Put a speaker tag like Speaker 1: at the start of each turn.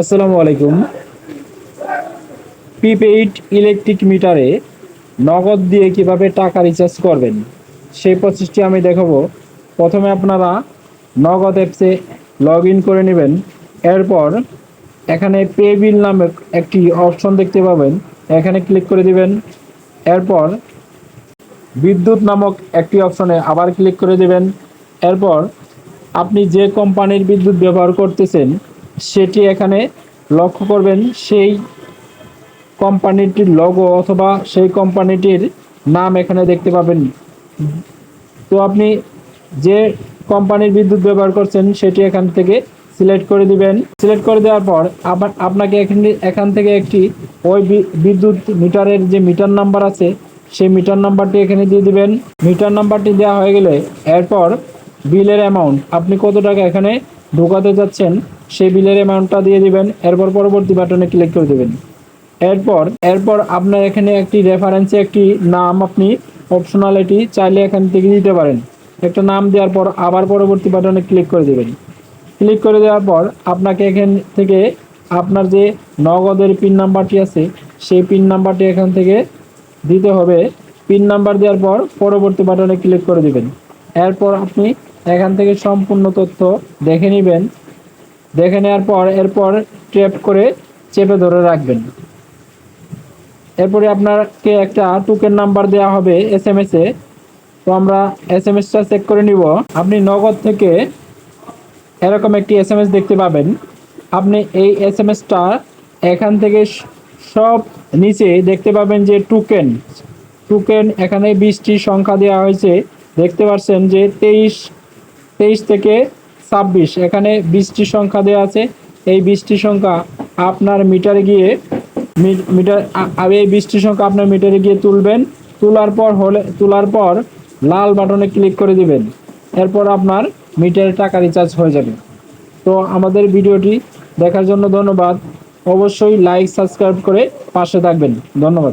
Speaker 1: আসসালামু আলাইকুম। Prepaid electric মিটারে নগদ দিয়ে কীভাবে টাকা রিচার্জ করবেন? সেই প্রসেসটি আমি দেখাবো। প্রথমে আপনারা নগদ অ্যাপসে লগ ইন করে নেবেন। এরপর এখানে পে বিল নামে একটি অপশন দেখতে পাবেন। এখানে ক্লিক করে দিবেন। এরপর বিদ্যুৎ নামক একটি অপশনে আবার ক্লিক করে দেবেন। এরপর আপনি যে কোম্পানির বিদ্যুৎ ব্যবহার করতেছেন সেটি এখানে লক্ষ্য করবেন, সেই কোম্পানিটির লগো অথবা সেই কোম্পানিটির নাম এখানে দেখতে পাবেন। তো আপনি যে কোম্পানির বিদ্যুৎ ব্যবহার করছেন, সেটি এখান থেকে সিলেক্ট করে দিবেন। সিলেক্ট করে দেওয়ার পর আবার আপনাকে এখানে এখান থেকে একটি ওই বিদ্যুৎ মিটারের যে মিটার নাম্বার আছে, সেই মিটার নাম্বারটি এখানে দিয়ে দিবেন। মিটার নাম্বারটি দেওয়া হয়ে গেলে এরপর বিলের অ্যামাউন্ট আপনি কত টাকা এখানে ঢোকাতে যাচ্ছেন সেই বিলের অ্যামাউন্টটা দিয়ে দিবেন, এরপর পরবর্তী বাটনে ক্লিক করে দেবেন। এরপর এরপর আপনার এখানে একটি রেফারেন্সে একটি নাম আপনি অপশনাল এটি চাইলে এখান থেকে দিতে পারেন। একটা নাম দেওয়ার পর আবার পরবর্তী বাটনে ক্লিক করে দেবেন। ক্লিক করে দেওয়ার পর আপনাকে এখান থেকে আপনার যে নগদের পিন নাম্বারটি আছে, সেই পিন নাম্বারটি এখান থেকে দিতে হবে। পিন নাম্বার দেওয়ার পর পরবর্তী বাটনে ক্লিক করে দেবেন। এরপর আপনি এখান থেকে সম্পূর্ণ তথ্য দেখে নেবেন। দেখে নেওয়ার পর এরপর ট্যাপ করে চেপে ধরে রাখবেন। এরপরে আপনাকে একটা টোকেন নাম্বার দেওয়া হবে এস এম এসে তো আমরা এস এম এসটা চেক করে নিব। আপনি নগদ থেকে এরকম একটি এস এম এস দেখতে পাবেন। আপনি এই এস এম এসটা এখান থেকে সব নিচে দেখতে পাবেন যে টোকেন টোকেন এখানে বিশটি সংখ্যা দেওয়া হয়েছে। দেখতে পাচ্ছেন যে তেইশ তেইশ থেকে ছাব্বিশ। এখানে বিশটি সংখ্যা দেওয়া আছে। এই বিশটি সংখ্যা আপনার মিটারে গিয়ে মিটার এই বিশটি সংখ্যা আপনার মিটারে গিয়ে তুলবেন। তোলার পর হলে, তোলার পর লাল বাটনে ক্লিক করে দিবেন। এরপর আপনার মিটারে টাকা রিচার্জ হয়ে যাবে। তো আমাদের ভিডিওটি দেখার জন্য ধন্যবাদ। অবশ্যই লাইক সাবস্ক্রাইব করে পাশে থাকবেন। ধন্যবাদ।